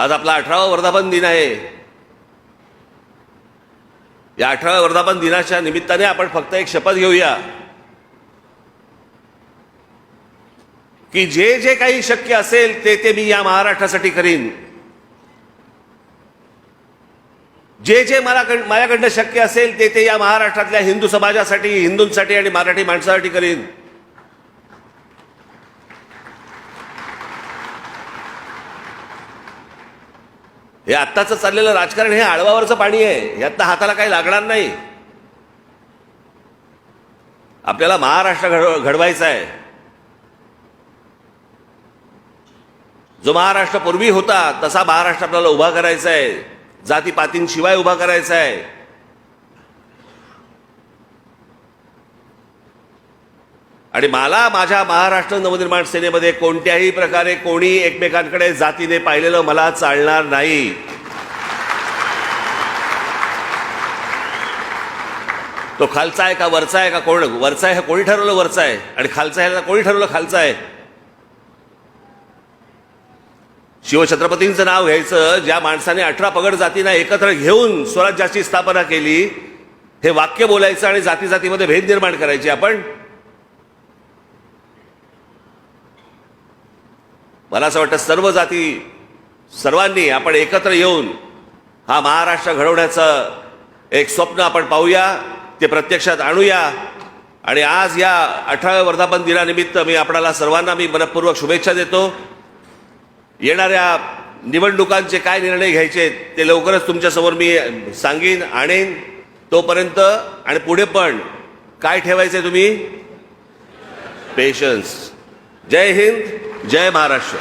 आज आपला अठरावा वर्धापन दिन आहे. या अठराव्या वर्धापन दिनाच्या निमित्ताने आपण फक्त एक शपथ घेऊया. की जे जे काही शक्य असेल ते ते मी या महाराष्ट्रासाठी करीन. जे जे मला माझ्याकडनं शक्य असेल ते ते या महाराष्ट्रातल्या हिंदू समाजासाठी हिंदूंसाठी आणि मराठी माणसासाठी करीन. हे आत्ताचं चाललेलं राजकारण हे आळवावरचं पाणी आहे. यातनं हाताला काही लागणार नाही. आपल्याला महाराष्ट्र घड घडवायचा आहे. जो महाराष्ट्र पूर्वी होता तसा महाराष्ट्र आपल्याला उभा करायचा आहे. जातीपातींशिवाय उभा करायचा आहे. आणि मला माझ्या महाराष्ट्र नवनिर्माण सेनेमध्ये कोणत्याही प्रकारे कोणी एकमेकांकडे जातीने पाहिलेलं मला चालणार नाही. तो खालचा आहे का वरचा आहे का कोण? वरचा आहे हे कोणी ठरवलं वरचा आहे? आणि खालचा आहे कोणी ठरवलं खालचा आहे? शिवछत्रपतींचं नाव घ्यायचं ज्या माणसाने अठरा पगड जातींना एकत्र घेऊन स्वराज्याची स्थापना केली हे वाक्य बोलायचं आणि जाती जातीमध्ये भेद निर्माण करायची आपण. मला असं वाटतं सर्व जाती सर्वांनी आपण एकत्र येऊन हा महाराष्ट्र घडवण्याचं एक स्वप्न आपण पाहूया ते प्रत्यक्षात आणूया. आणि आज या अठराव्या वर्धापन दिनानिमित्त मी आपणाला सर्वांना मी मनपूर्वक शुभेच्छा देतो. येणाऱ्या निवडणुकांचे काय निर्णय घ्यायचे ते लवकरच तुमच्यासमोर मी सांगेन आणेन. तोपर्यंत आणि पुढे पण काय ठेवायचे तुम्ही? पेशन्स जय हिंद. जय महाराष्ट्र.